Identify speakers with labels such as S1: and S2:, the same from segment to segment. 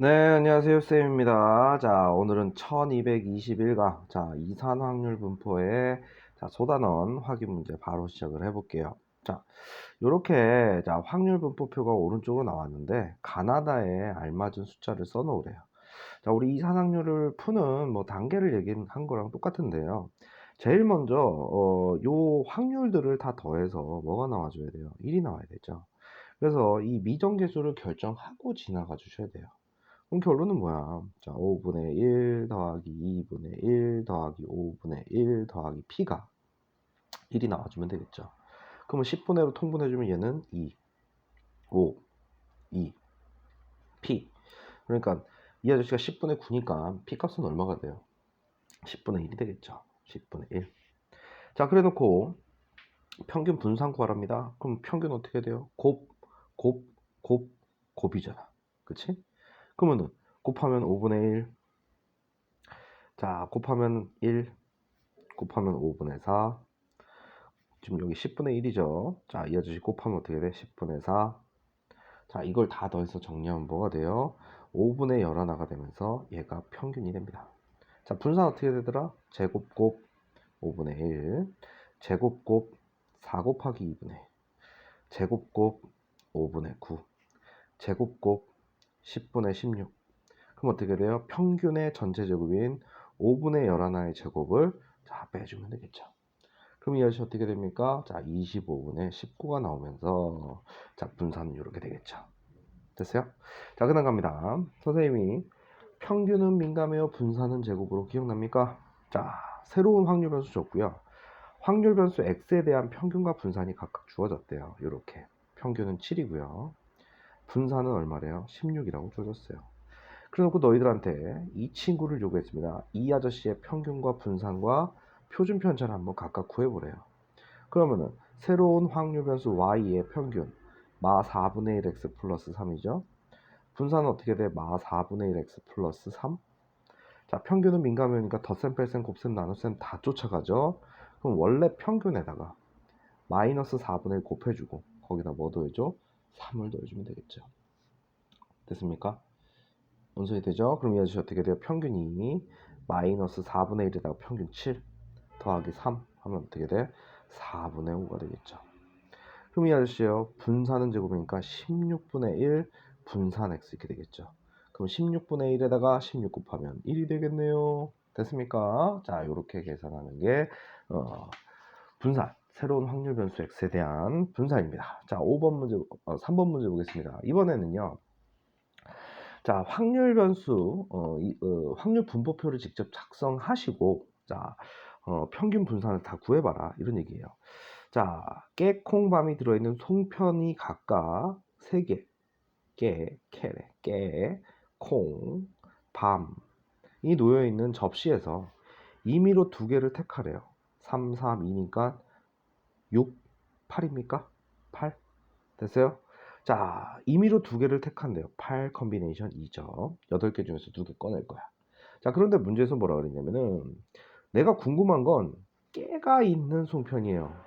S1: 네, 안녕하세요. 쌤입니다. 자, 오늘은 1221강, 자, 이산 확률 분포의 자, 소단원 확인 문제 바로 시작을 해볼게요. 자, 요렇게, 자, 확률 분포표가 오른쪽으로 나왔는데, 가나다에 알맞은 숫자를 써 놓으래요. 자, 우리 이산 확률을 푸는 뭐 단계를 얘기한 거랑 똑같은데요. 제일 먼저, 어, 요 확률들을 다 더해서 뭐가 나와줘야 돼요? 1이 나와야 되죠. 그래서 이 미정계수를 결정하고 지나가 주셔야 돼요. 그럼 결론은 뭐야? 자, 5분의 1 더하기 2분의 1 더하기 5분의 1 더하기 p가 1이 나와주면 되겠죠. 그러면 10분의 1로 통분해주면 얘는 2, 5, 2, p. 그러니까 이 아저씨가 10분의 9니까 p 값은 얼마가 돼요? 10분의 1이 되겠죠. 10분의 1. 자, 그래 놓고 평균 분산 구하랍니다. 그럼 평균 어떻게 돼요? 곱, 곱, 곱, 곱이잖아. 그치? 그러면은 곱하면 5분의 1. 자, 곱하면 1. 곱하면 5분의 4. 지금 여기 10분의 1이죠. 자, 이 아저씨 곱하면 어떻게 돼? 10분의 4. 자, 이걸 다 더해서 정리하면 뭐가 돼요? 5분의 11하가 되면서 얘가 평균이 됩니다. 자, 분산 어떻게 되더라? 제곱 곱 5분의 1. 제곱 곱 4 곱하기 2분의 1. 제곱 곱 5분의 9. 제곱 곱 10분의 16. 그럼 어떻게 돼요? 평균의 전체 제곱인 5분의 11의 제곱을 자, 빼주면 되겠죠. 그럼 이 아저씨 어떻게 됩니까? 자, 25분의 19가 나오면서 자, 분산은 이렇게 되겠죠. 됐어요? 자, 그다음 갑니다. 선생님이 평균은 민감해요, 분산은 제곱으로 기억납니까? 자, 새로운 확률 변수 줬고요. 확률 변수 x에 대한 평균과 분산이 각각 주어졌대요. 이렇게. 평균은 7이고요. 분산은 얼마래요? 16이라고 줘줬어요. 그래놓고 너희들한테 이 친구를 요구했습니다. 이 아저씨의 평균과 분산과 표준 편차를 한번 각각 구해보래요. 그러면은 새로운 확률 변수 y의 평균 마 4분의 1x 플러스 3이죠. 분산은 어떻게 돼? 마 4분의 1x 플러스 3. 자, 평균은 민감이니까 덧셈, 뺄셈, 곱셈, 나눗셈 다 쫓아가죠. 그럼 원래 평균에다가 마이너스 4분의 1 곱해주고 거기다 뭐 더해줘? 3을 더해주면 되겠죠. 됐습니까? 원소이 되죠? 그럼 이 아저씨 어떻게 돼요? 평균이 마이너스 4분의 1에다가 평균 7 더하기 3 하면 어떻게 돼? 4분의 5가 되겠죠. 그럼 이 아저씨요. 분산은 제곱이니까 16분의 1 분산 x 이렇게 되겠죠. 그럼 16분의 1에다가 16 곱하면 1이 되겠네요. 됐습니까? 자, 이렇게 계산하는 게 어, 분산. 새로운 확률 변수 x에 대한 분산입니다. 자, 5번 문제, 어, 3번 문제 보겠습니다. 이번에는요. 자, 확률 변수, 어, 이, 어, 확률 분포표를 직접 작성하시고, 자, 어, 평균 분산을 다 구해봐라. 이런 얘기예요. 자, 깨, 콩, 밤이 들어있는 송편이 각각 3개. 깨, 캐레, 깨, 콩, 밤이 놓여있는 접시에서 임의로 두 개를 택하래요. 3, 3, 2니까 6, 8입니까? 8. 됐어요? 자, 임의로 두 개를 택한대요. 8 컨비네이션 2죠. 8개 중에서 두 개 꺼낼 거야. 자, 그런데 문제에서 뭐라 그랬냐면은 내가 궁금한 건 깨가 있는 송편이에요.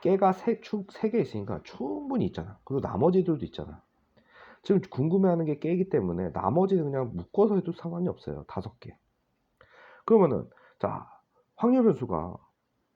S1: 깨가 세, 세개 있으니까 충분히 있잖아. 그리고 나머지들도 있잖아. 지금 궁금해하는 게 깨이기 때문에 나머지는 그냥 묶어서 해도 상관이 없어요. 다섯 개. 그러면은 자 확률 변수가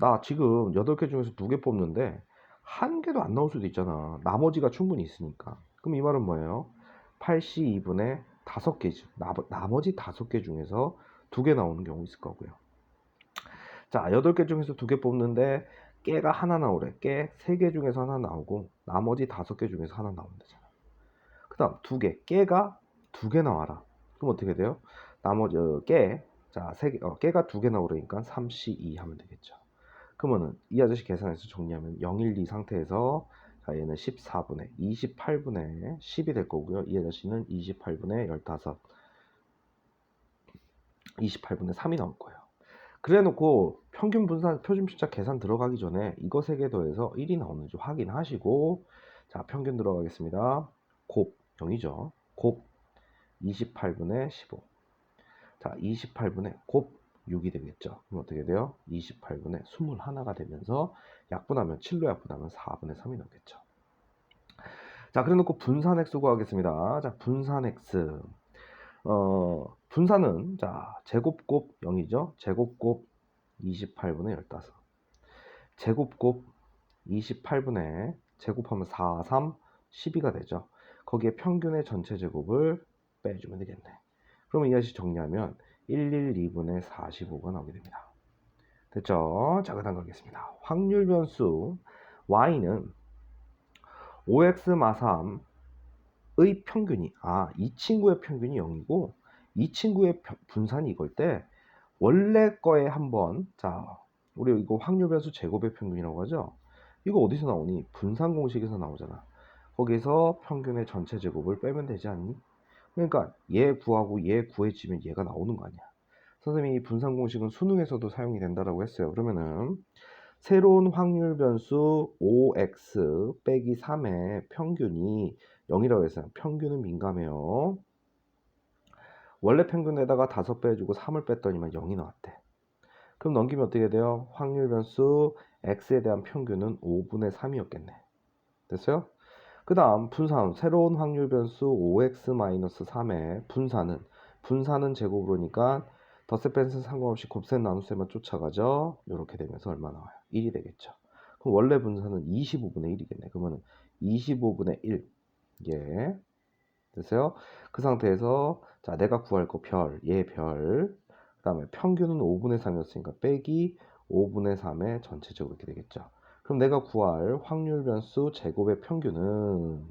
S1: 나 지금 8개 중에서 2개 뽑는데 한 개도 안 나올 수도 있잖아. 나머지가 충분히 있으니까. 그럼 이 말은 뭐예요? 8C 2분의 5개지. 나머지 5개 중에서 2개 나오는 경우 있을 거고요. 자, 8개 중에서 2개 뽑는데 깨가 하나 나오래. 깨 3개 중에서 하나 나오고 나머지 5개 중에서 하나 나오면 되잖아. 그 다음 2개. 깨가 2개 나와라. 그럼 어떻게 돼요? 나머지 어, 깨, 자, 3개, 어, 깨가 2개 나오려니까 3C2 하면 되겠죠. 그러면은 이 아저씨 계산해서 정리하면 0, 1, 2 상태에서 자 얘는 14분의 28분의 10이 될 거고요. 이 아저씨는 28분의 15 28분의 3이 나올 거예요. 그래 놓고 평균 분산 표준 편차 계산 들어가기 전에 이거 세 개 더해서 1이 나오는지 확인하시고 자 평균 들어가겠습니다. 곱 0이죠. 곱 28분의 15. 자 28분의 곱 6이 되겠죠. 그럼 어떻게 돼요? 28분의 21가 되면서 약분하면 7로 약분하면 4분의 3이 나오겠죠. 자, 그래 놓고 분산 x 구하겠습니다. 자, 분산 x. 어, 분산은 자 제곱 곱 0이죠. 제곱 곱 28분의 15. 제곱 곱 28분의 제곱하면 4, 3, 12가 되죠. 거기에 평균의 전체 제곱을 빼주면 되겠네. 그러면 이 아저씨 정리하면 1, 1, 2분의 45가 나오게 됩니다. 됐죠? 자, 그 다음 가겠습니다. 확률 변수 y는 5x 마삼의 평균이 아, 이 친구의 평균이 0이고 이 친구의 펴- 분산이 이걸 때 원래 거에 한번 자, 우리 이거 확률 변수 제곱의 평균이라고 하죠. 이거 어디서 나오니? 분산 공식에서 나오잖아. 거기서 평균의 전체 제곱을 빼면 되지 않니? 그러니까 얘 구하고 얘 구해지면 얘가 나오는 거 아니야. 선생님이 이 분산 공식은 수능에서도 사용이 된다라고 했어요. 그러면은 새로운 확률 변수 5x 빼기 3의 평균이 0이라고 했어요. 평균은 민감해요. 원래 평균에다가 5 빼주고 3을 뺐더니만 0이 나왔대. 그럼 넘기면 어떻게 돼요? 확률 변수 x에 대한 평균은 5분의 3이었겠네. 됐어요? 그 다음 분산 새로운 확률 변수 5x-3의 분산은 분산은 제곱으로니까 덧셈 뺀셈 상관없이 곱셈 나눗셈만 쫓아가죠. 이렇게 되면서 얼마 나와요? 1이 되겠죠. 그럼 원래 분산은 25분의 1이겠네. 그러면 25분의 1. 예. 됐어요? 그 상태에서 자 내가 구할 거 별, 얘 별. 그 다음에 평균은 5분의 3이었으니까 빼기 5분의 3의 전체적으로 이렇게 되겠죠. 그럼 내가 구할 확률 변수 제곱의 평균은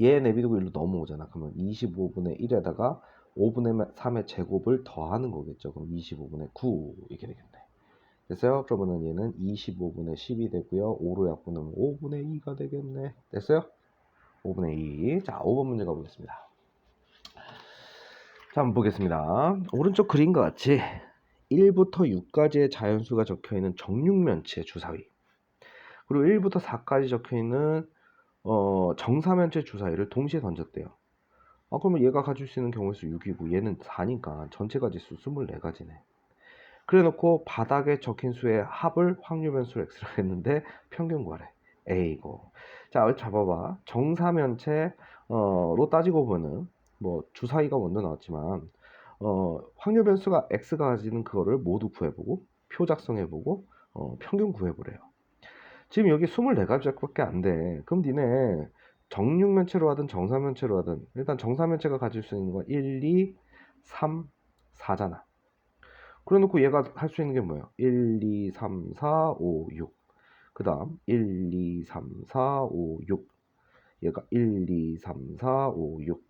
S1: 얘 내비두고 일로 넘어오잖아. 그러면 25분의 1에다가 5분의 3의 제곱을 더하는 거겠죠. 그럼 25분의 9 이렇게 되겠네. 됐어요? 그러면은 얘는 25분의 10이 되고요. 5로 약분하면 5분의 2가 되겠네. 됐어요? 5분의 2. 자, 5번 문제 가보겠습니다. 자, 한번 보겠습니다. 오른쪽 그림과 같이 1부터 6까지의 자연수가 적혀 있는 정육면체 주사위. 그리고 1부터 4까지 적혀 있는 어, 정사면체 주사위를 동시에 던졌대요. 아, 그러면 얘가 가질 수 있는 경우의 수 6이고 얘는 4니까 전체 가지수 24가지네. 그래 놓고 바닥에 적힌 수의 합을 확률 변수로 x라고 했는데 평균 구하래. A고. 자, 잡아봐. 정사면체로 따지고 보면은 뭐 주사위가 먼저 나왔지만 어, 확률 변수가 x가 가지는 그거를 모두 구해보고 표 작성해보고 어, 평균 구해보래요. 지금 여기 24가지밖에 안 돼. 그럼 니네 정육면체로 하든 정사면체로 하든 일단 정사면체가 가질 수 있는 건 1, 2, 3, 4잖아. 그래 놓고 얘가 할 수 있는 게 뭐야? 1, 2, 3, 4, 5, 6. 그 다음 1, 2, 3, 4, 5, 6. 얘가 1, 2, 3, 4, 5, 6.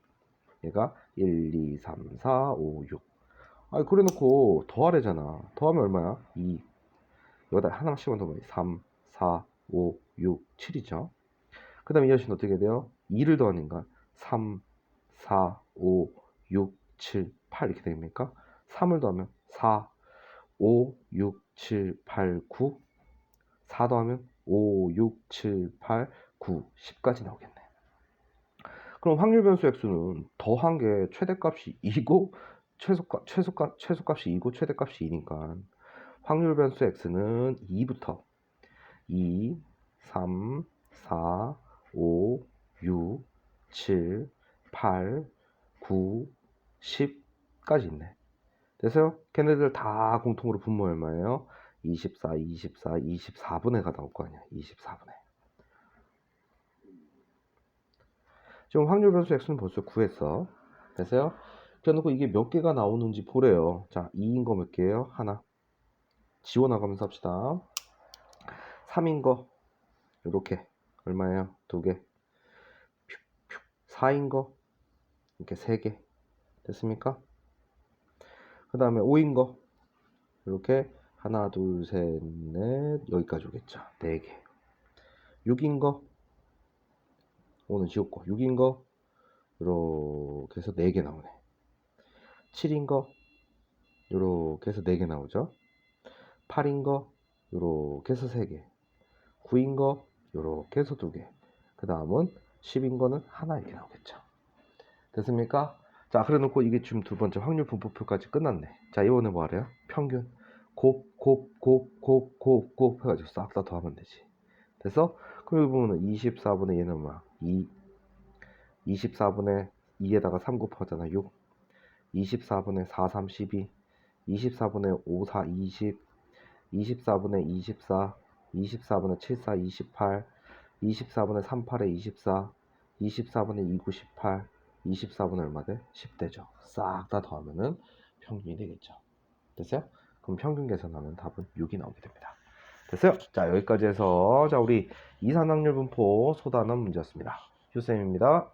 S1: 얘가 1, 2, 3, 4, 5, 6. 아니 그래 놓고 더하래잖아. 더하면 얼마야? 2. 여기다 하나씩만 더하면 3, 4, 5, 6, 7이죠. 그 다음에 이 아저씨는 어떻게 돼요? 2를 더하니까 3, 4, 5, 6, 7, 8 이렇게 됩니까? 3을 더하면 4, 5, 6, 7, 8, 9 4 더하면 5, 6, 7, 8, 9, 10까지 나오겠네. 그럼 확률 변수 x는 더한 게 최대값이 2고 최소값, 최소값, 최소값이 2고 최대값이 2니까 확률 변수 x는 2부터 2, 3, 4, 5, 6, 7, 8, 9, 10까지 있네. 됐어요? 걔네들 다 공통으로 분모 얼마예요? 24, 24, 24분의 가 나올 거 아니야. 24분의. 지금 확률 변수 x는 벌써 구했어. 됐어요? 그래놓고 이게 몇 개가 나오는지 보래요. 자, 2인 거 몇 개예요? 하나. 지워 나가면서 합시다. 3인 거 이렇게 얼마예요? 두 개. 4인 거 이렇게 세 개. 됐습니까? 그 다음에 5인 거 이렇게 하나 둘 셋 넷 여기까지 오겠죠 4개 6인 거 5는 지웠고 6인 거 이렇게 해서 4개 나오네 7인 거 이렇게 해서 4개 나오죠 8인 거 이렇게 해서 3개 9인 거 이렇게 해서 2개 그 다음은 10인 거는 하나 이렇게 나오겠죠 됐습니까? 자, 그래 놓고 이게 지금 두 번째 확률 분포표까지 끝났네. 자, 이번에 뭐 하래요? 평균. 곱, 곱, 곱, 곱, 곱, 곱 해가지고 싹 다 더하면 되지. 됐어? 여기 보면은 24분의 얘는 뭐야? 2. 24분의 2에다가 3 곱하잖아 6 24분의 4 3 12 24분의 5 4 20 24분의 24 24분의 7 4 28 24분의 3 8에 24 24분의 2 9 18 24분의 얼마 돼? 10대죠 싹 다 더하면은 평균이 되겠죠 됐어요? 그럼 평균 계산하면 답은 6이 나오게 됩니다 됐어요? 자 여기까지 해서 자 우리 이산확률 분포 소단원 문제였습니다 휴쌤입니다